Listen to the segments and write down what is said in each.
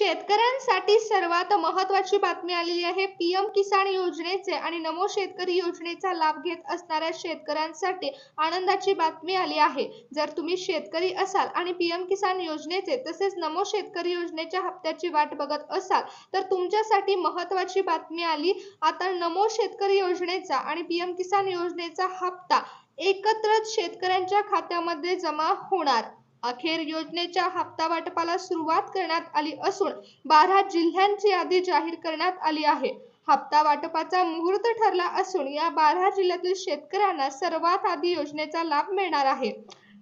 शेतकऱ्यांसाठी सर्वात महत्त्वाची बातमी आलेली आहे पीएम किसान योजनेचे आणि नमो शेतकरी योजनेचा लाभ घेत असणाऱ्या शेतकऱ्यांसाठी आनंदाची बातमी आली आहे. जर तुम्ही शेतकरी असाल आणि पीएम किसान योजनेचे तसेच नमो शेतकरी योजनेच्या हप्त्याची वाट बघत असाल तर तुमच्यासाठी महत्त्वाची बातमी आली. आता नमो शेतकरी योजनेचा आणि पीएम किसान योजनेचा हप्ता एकत्रच शेतकऱ्यांच्या खात्यामध्ये जमा होणार. अखेर योजनेच्या हप्ता वाटपाला सुरुवात करण्यात आली असून बारा जिल्ह्यांची यादी जाहीर करण्यात आली आहे. हप्ता वाटपाचा मुहूर्त ठरला असून या बारा जिल्ह्यातील शेतकऱ्यांना सर्वात आधी योजनेचा लाभ मिळणार आहे.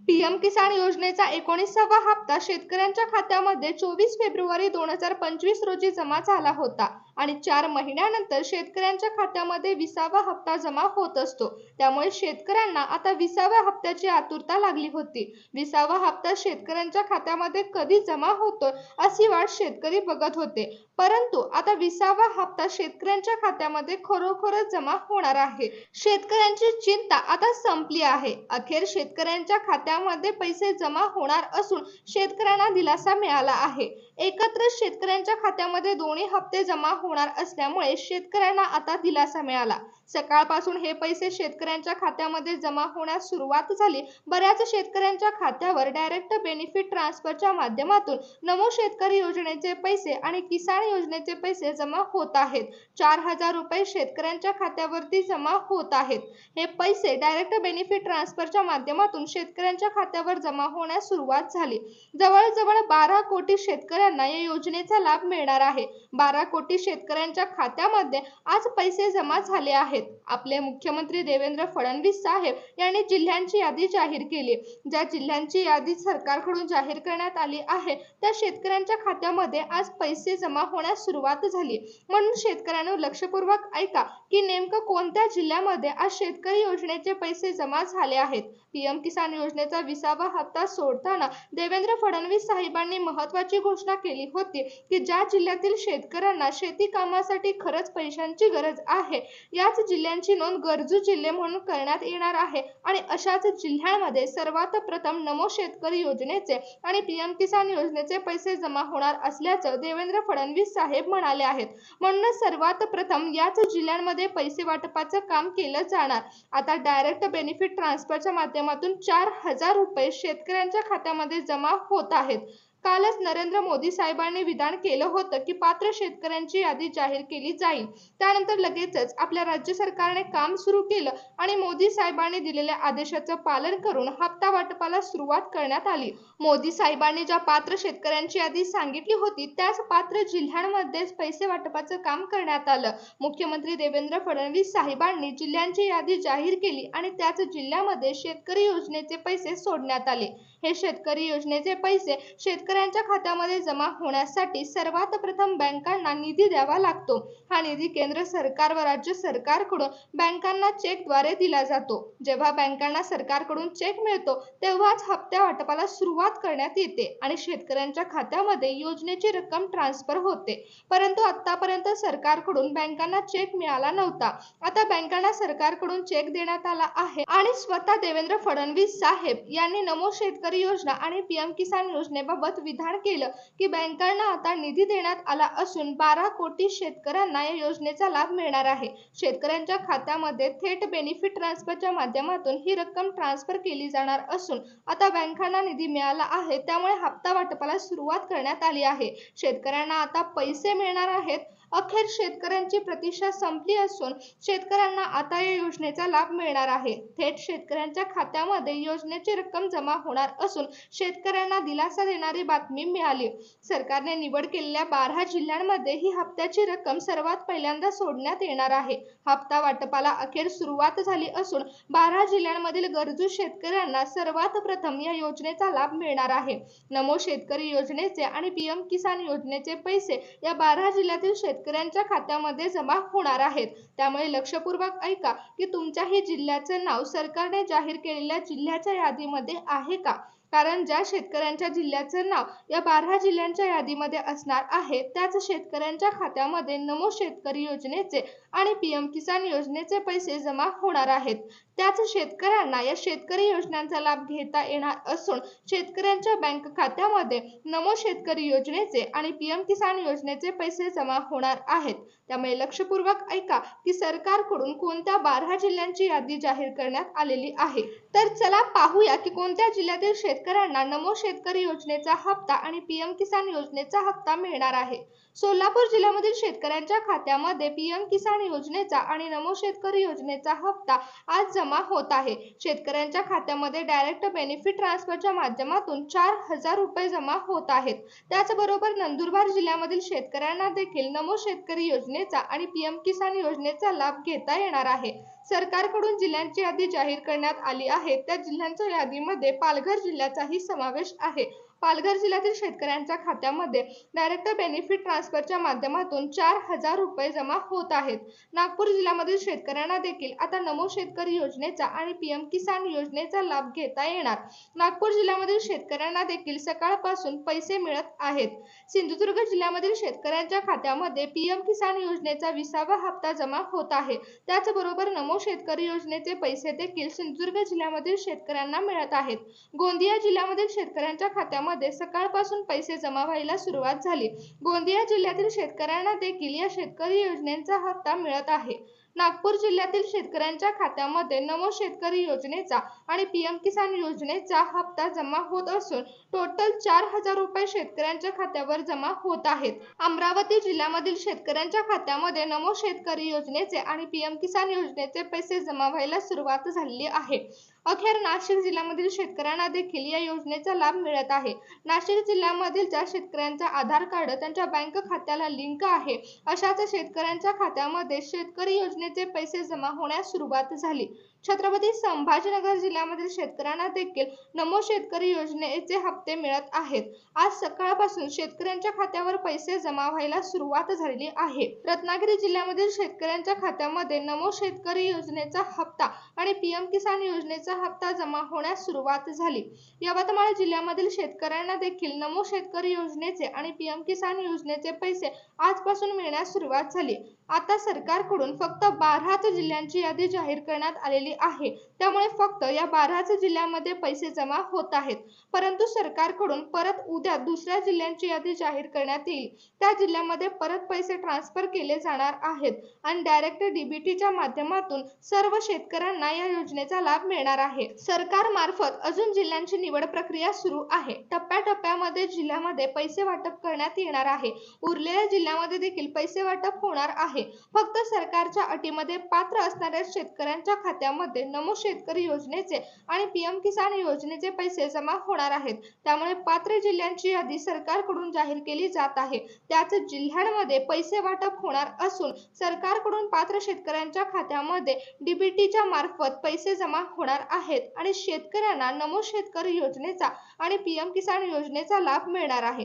पीएम किसान योजनेचा एकोणीसावा हप्ता शेतकऱ्यांच्या खात्यामध्ये चोवीस फेब्रुवारी दोन हजार पंचवीस रोजी जमा झाला होता. आणि चार महिन्यानंतर शेतकऱ्यांच्या खात्यामध्ये विसावा हप्ता जमा होत असतो. त्यामुळे शेतकऱ्यांना आता विसाव्या हप्त्याची आतुरता लागली होती. विसावा हप्ता शेतकऱ्यांच्या खात्यामध्ये कधी जमा होतो अशी वाट शेतकरी बघत होते. परंतु आता विसावा हप्ता शेतकऱ्यांच्या खात्यामध्ये खरोखरच जमा होणार आहे. शेतकऱ्यांची चिंता आता संपली आहे. अखेर शेतकऱ्यांच्या खात्यामध्ये पैसे जमा होणार असून शेतकऱ्यांना दिलासा मिळाला आहे. एकत्र शेतकऱ्यांच्या खात्यामध्ये दोन्ही हप्ते जमा होणार असल्यामुळे शेतकऱ्यांना आता दिलासा मिळाला. सकाळपासून हे पैसे शेतकऱ्यांच्या खात्यामध्ये जमा होण्यास सुरुवात झाली. बऱ्याच शेतकऱ्यांच्या खात्यावर डायरेक्ट बेनिफिट ट्रान्सफरच्या माध्यमातून नमो शेतकरी योजनेचे पैसे आणि किसान योजनेचे पैसे जमा होत आहेत. चार हजार रुपये शेतकऱ्यांच्या खात्यावरती जमा होत आहेत. हे पैसे डायरेक्ट बेनिफिट ट्रान्सफरच्या माध्यमातून शेतकऱ्यांच्या खात्यावर जमा होण्यास सुरुवात झाली. जवळजवळ बारा कोटी शेतकऱ्या शेतकऱ्यांना या योजनेचा लाभ मिळणार आहे. बारा कोटी शेतकऱ्यांच्या खात्यामध्ये आज पैसे जमा झाले आहेत. आपले मुख्यमंत्री देवेंद्र फडणवीस साहेब यांनी जिल्ह्यांची यादी जाहीर केली. ज्या जिल्ह्यांची यादी सरकारकडून जाहीर करण्यात आली आहे त्या शेतकऱ्यांच्या खात्यामध्ये आज पैसे जमा होण्यास सुरुवात झाली. म्हणून शेतकऱ्यांना लक्षपूर्वक ऐका की नेमकं कोणत्या जिल्ह्यामध्ये आज शेतकरी योजनेचे पैसे जमा झाले आहेत? पीएम किसान योजनेचा विसावा हप्ता सोडताना देवेंद्र फडणवीस साहेबांनी महत्वाची घोषणा केली होती की ज्या जिल्ह्यातील शेतकऱ्यांना शेती कामासाठी खरंच पैशांची गरज आहे याच जिल्ह्यांची नोंद गरजू जिल्हे म्हणून करण्यात येणार आहे. आणि अशाच जिल्ह्यांमध्ये सर्वात प्रथम नमो शेतकरी योजनेचे आणि पीएम किसान योजनेचे पैसे जमा होणार असल्याचं देवेंद्र फडणवीस साहेब म्हणाले आहेत. म्हणूनच सर्वात प्रथम याच जिल्ह्यांमध्ये पैसे वाटपाचं काम केलं जाणार. आता डायरेक्ट बेनिफिट ट्रान्सफरच्या माध्यमातून चार हजार रुपये शेतकऱ्यांच्या खात्यामध्ये जमा होत आहेत. कालच नरेंद्र मोदी साहेबांनी विधान केलं होतं की पात्र शेतकऱ्यांची यादी जाहीर केली जाईल. त्यानंतर लगेचच आपल्या राज्य सरकारने काम सुरू केलं आणि मोदी साहेबांनी दिलेल्या आदेशाचं पालन करून हप्ता वाटपाला सुरुवात करण्यात आली. मोदी साहेबांनी ज्या पात्र शेतकऱ्यांची यादी सांगितली होती त्याच पात्र जिल्ह्यांमध्येच पैसे वाटपाचं काम करण्यात आलं. मुख्यमंत्री देवेंद्र फडणवीस साहेबांनी जिल्ह्यांची यादी जाहीर केली आणि त्याच जिल्ह्यामध्ये शेतकरी योजनेचे पैसे सोडण्यात आले. हे शेतकरी योजनेचे पैसे शेतकऱ्यांच्या शेतकऱ्यांच्या खात्यामध्ये जमा होण्यासाठी सर्वात प्रथम बँकांना निधी द्यावा लागतो. हा निधी केंद्र सरकार व राज्य सरकारकडून बँकांना चेकद्वारे दिला जातो. जेव्हा बँकांना सरकारकडून चेक मिळतो तेव्हाच हप्त्या वाटपाला सुरुवात करण्यात येते आणि शेतकऱ्यांच्या खात्यामध्ये योजनेची रक्कम ट्रान्सफर होते. परंतु आतापर्यंत सरकारकडून बँकांना चेक मिळाला नव्हता. आता बँकांना सरकारकडून चेक देण्यात आला आहे आणि स्वतः देवेंद्र फडणवीस साहेब यांनी नमो शेतकरी योजना आणि पीएम किसान योजनेबाबत विधान केलं की बँकांना आता निधी देण्यात आला असून बारा कोटी शेतकऱ्यांना या योजनेचा लाभ मिळणार आहे. शेतकऱ्यांच्या खात्यामध्ये थेट बेनिफिट ट्रान्सफरच्या माध्यमातून ही रक्कम ट्रान्सफर केली जाणार असून आता बँकांना निधी मिळाला आहे त्यामुळे हप्ता वाटपाला सुरुवात करण्यात आली आहे. शेतकऱ्यांना आता पैसे मिळणार आहेत अखेर शेतकऱ्यांची प्रतीक्षा संपली असून शेतकऱ्यांना आता या योजनेचा लाभ मिळणार आहे. थेट शेतकऱ्यांच्या खात्यामध्ये योजनेची रक्कम जमा होणार असून शेतकऱ्यांना दिलासा देणारी बातमी मिळाली. सरकारने निवड केलेल्या बारा जिल्ह्यांमध्ये ही हप्त्याची रक्कम सर्वात पहिल्यांदा सोडण्यात येणार आहे. हप्ता वाटपाला अखेर सुरुवात झाली असून बारा जिल्ह्यांमधील गरजू शेतकऱ्यांना सर्वात प्रथम या योजनेचा लाभ मिळणार आहे. नमो शेतकरी योजनेचे आणि पीएम किसान योजनेचे पैसे या बारा जिल्ह्यातील शेतकऱ्यांच्या खात्यामध्ये जमा होणार आहेत. त्यामुळे लक्षपूर्वक ऐका की तुमच्याही जिल्ह्याचे नाव सरकारने जाहीर केलेल्या जिल्ह्याच्या यादीमध्ये आहे का? कारण ज्या शेतकऱ्यांच्या जिल्ह्याचं नाव या बारा जिल्ह्यांच्या यादीमध्ये असणार आहे त्याच शेतकऱ्यांच्या खात्यामध्ये नमो शेतकरी योजनेचे आणि पीएम किसान योजनेचे पैसे जमा होणार आहेत. त्याच शेतकऱ्यांना या शेतकरी योजनांचा लाभ घेता येणार असून शेतकऱ्यांच्या बँक खात्यामध्ये नमो शेतकरी योजनेचे आणि पीएम किसान योजनेचे पैसे जमा होणार आहेत. त्यामुळे लक्षपूर्वक ऐका की सरकारकडून कोणत्या बारा जिल्ह्यांची यादी जाहीर करण्यात आलेली आहे. तर चला पाहूया की कोणत्या जिल्ह्यातील शेतकऱ्यांना नमो शेतकरी योजनेचा हप्ता आणि पीएम किसान योजनेचा हप्ता मिळणार आहे. सोलापूर जिल्ह्यामधील शेतकऱ्यांच्या खात्यामध्ये पीएम किसान योजनेचा आणि नमो शेतकरी योजनेचा हप्ता आज जमा होत आहे. शेतकऱ्यांच्या खात्यामध्ये डायरेक्ट बेनिफिट ट्रान्सफरच्या माध्यमातून चार हजार रुपये जमा होत आहेत. त्याचबरोबर नंदुरबार जिल्ह्यामधील शेतकऱ्यांना देखील नमो शेतकरी योजनेचा आणि पीएम किसान योजनेचा लाभ घेता येणार आहे. सरकारकडून जिल्ह्यांची यादी जाहीर करण्यात आली आहे. त्या जिल्ह्यांच्या यादीमध्ये पालघर जिल्ह्याचाही समावेश आहे. पालघर जिल्ह्यातील शेतकऱ्यांच्या खात्यामध्ये डायरेक्ट बेनिफिट ट्रान्सफरच्या माध्यमातून चार हजार रुपये जमा होत आहेत. नागपूर जिल्ह्यामधील शेतकऱ्यांना देखील आता नमो शेतकरी योजनेचा आणि पीएम किसान योजनेचा लाभ घेता येणार. नागपूर जिल्ह्यामधील शेतकऱ्यांना देखील सकाळपासून पैसे मिळत आहेत. सिंधुदुर्ग जिल्ह्यामधील शेतकऱ्यांच्या खात्यामध्ये पीएम किसान योजनेचा विसावा हप्ता जमा होत आहे. त्याचबरोबर नमो शेतकरी योजनेचे पैसे देखील सिंधुदुर्ग जिल्ह्यामधील शेतकऱ्यांना मिळत आहेत. गोंदिया जिल्ह्यामधील शेतकऱ्यांच्या खात्यामध्ये सकाळपासून पैसे जमा व्हायला सुरुवात झाली. गोंदिया जिल्ह्यातील शेतकऱ्यांना देखील या शेतकरी योजनेचा हप्ता मिळत आहे. नागपूर जिल्ह्यातील शेतकऱ्यांच्या खात्यामध्ये नमो शेतकरी योजनेचा आणि पीएम किसान योजनेचा हप्ता जमा होत असून टोटल चार हजार रुपये शेतकऱ्यांच्या खात्यावर जमा होत आहेत. अमरावती जिल्ह्यामधील शेतकऱ्यांच्या खात्यामध्ये नमो शेतकरी योजनेचे आणि पीएम किसान योजनेचे पैसे जमा व्हायला सुरुवात झाली आहे. अखेर नाशिक जिल्ह्यामधील शेतकऱ्यांना देखील या योजनेचा लाभ मिळत आहे. नाशिक जिल्ह्यामधील ज्या शेतकऱ्यांचा आधार कार्ड त्यांच्या बँक खात्याला लिंक आहे अशाच शेतकऱ्यांच्या खात्यामध्ये शेतकरी योजनेचे पैसे जमा होण्यास सुरुवात झाली. छत्रपती संभाजीनगर जिल्ह्यामधील शेतकऱ्यांना देखील नमो शेतकरी योजनेचे हप्ते मिळत आहेत. आज सकाळपासून शेतकऱ्यांच्या खात्यावर पैसे जमा व्हायला सुरुवात झालेली आहे. रत्नागिरी जिल्ह्यामधील शेतकऱ्यांच्या खात्यामध्ये नमो शेतकरी योजनेचा हप्ता आणि पीएम किसान योजनेचा हप्ता जमा होण्यास सुरुवात झाली. यवतमाळ जिल्ह्यामधील शेतकऱ्यांना देखील नमो शेतकरी योजनेचे आणि पीएम किसान योजनेचे पैसे आजपासून मिळण्यास सुरुवात झाली. आता सरकारकडून फक्त बाराच जिल्ह्यांची यादी जाहीर करण्यात आलेली आहे. त्यामुळे फक्त या बाराच जिल्ह्यामध्ये पैसे जमा होत आहेत. परंतु सरकारकडून परत उद्या दुसऱ्या जिल्ह्यांची यादी जाहीर करण्यात येईल. त्या जिल्ह्यामध्ये परत पैसे ट्रान्सफर केले जाणार आहेत आणि डायरेक्ट डीबीटीच्या माध्यमातून सर्व शेतकऱ्यांना या योजनेचा लाभ मिळणार आहे. सरकार मार्फत अजून जिल्ह्यांची निवड प्रक्रिया सुरू आहे. टप्प्याटप्प्यामध्ये जिल्ह्यामध्ये पैसे वाटप करण्यात येणार आहे. उरलेल्या जिल्ह्यामध्ये देखील पैसे वाटप होणार आहे. फक्त सरकारच्या अटीमध्ये पात्र असणाऱ्या शेतकऱ्यांच्या खात्यामध्ये नमो शेतकरी योजनेचे आणि पीएम किसान योजनेचे पैसे जमा होणार आहेत. त्यामुळे पात्र जिल्ह्यांची यादी सरकारकडून जाहीर केली जात आहे. त्याच जिल्ह्यांमध्ये पैसे वाटप होणार असून सरकारकडून पात्र शेतकऱ्यांच्या खात्यामध्ये डीबीटीच्या मार्फत पैसे जमा होणार आहेत आणि शेतकऱ्यांना नमो शेतकरी योजनेचा आणि पीएम किसान योजनेचा लाभ मिळणार आहे.